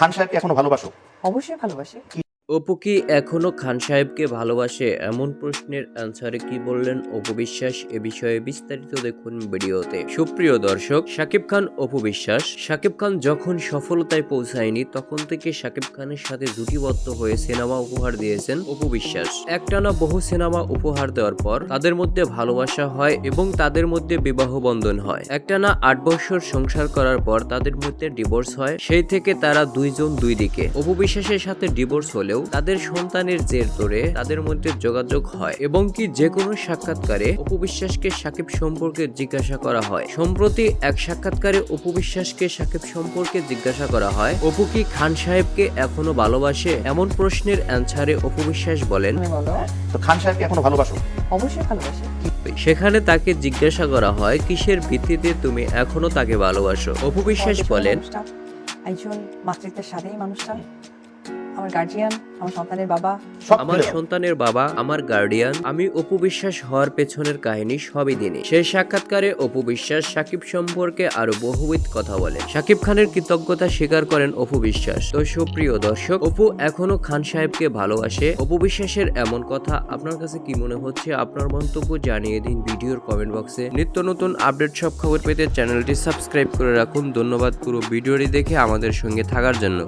খান সাহেবকে এখনও ভালোবাসো? অবশ্যই ভালোবাসি। অপু কি এখনও খান সাহেবকে ভালোবাসে? এমন প্রশ্নের অ্যান্সারে কি বললেন অপু বিশ্বাস? এ বিষয়ে বিস্তারিত দেখুন ভিডিওতে। সুপ্রিয় দর্শক, শাকিব খান, অপু বিশ্বাস, শাকিব খান যখন সফলতায় পৌঁছায়নি, তখন থেকে শাকিব খানের সাথে জুটিবদ্ধ হয়ে সিনেমা উপহার দিয়েছেন অপু বিশ্বাস। একটানা বহু সিনেমা উপহার দেওয়ার পর তাদের মধ্যে ভালোবাসা হয় এবং তাদের মধ্যে বিবাহ বন্ধন হয়। একটানা আট বছর সংসার করার পর তাদের মধ্যে ডিভোর্স হয়। সেই থেকে তারা দুইজন দুই দিকে। অপু বিশ্বাসের সাথে ডিভোর্স হলেও তাদের সন্তানের জের ধরে তাদের মধ্যে যোগাযোগ হয় এবং কি যে কোনো সাক্ষাৎকারে অপু বিশ্বাসকে সাকিব সম্পর্কে জিজ্ঞাসা করা হয়। সম্প্রতি এক সাক্ষাৎকারে অপু বিশ্বাসকে সাকিব সম্পর্কে জিজ্ঞাসা করা হয় অপু কি খান সাহেবকে এখনও ভালোবাসে? এমন প্রশ্নের অ্যান্সারে অপবিশ্বাস বলেন তো খান সাহেবকে এখনও ভালোবাসো? অবশ্যই ভালোবাসি। সেখানে তাকে জিজ্ঞাসা করা হয় কিসের ভিত্তিতে তুমি এখনও তাকে ভালোবাসো? অপু বিশ্বাস বলেন একজন মাতৃত্বের সাথেই মানুষটা। আমার গার্জিয়ান আমার সন্তানের বাবা। আমার সন্তানের বাবা আমার গার্ডিয়ান আমি অপু বিশ্বাস হওয়ার পেছনের কাহিনী সবই দিনে। সেই সাক্ষাৎকারে অপু বিশ্বাস সাকিব সম্পর্কে আরও বহুবিধ কথা বলেন সাকিব খানের কৃতজ্ঞতা স্বীকার করেন অপু বিশ্বাস। তো সুপ্রিয় দর্শক অপু এখনও খান সাহেবকে ভালোবাসে। অপু বিশ্বাসের এমন কথা আপনার কাছে কি মনে হচ্ছে? আপনার মন্তব্য জানিয়ে দিন ভিডিওর কমেন্ট বক্সে নিত্য নতুন আপডেট সব খবর পেতে চ্যানেলটি সাবস্ক্রাইব করে রাখুন। ধন্যবাদ পুরো ভিডিওটি দেখে আমাদের সঙ্গে থাকার জন্য।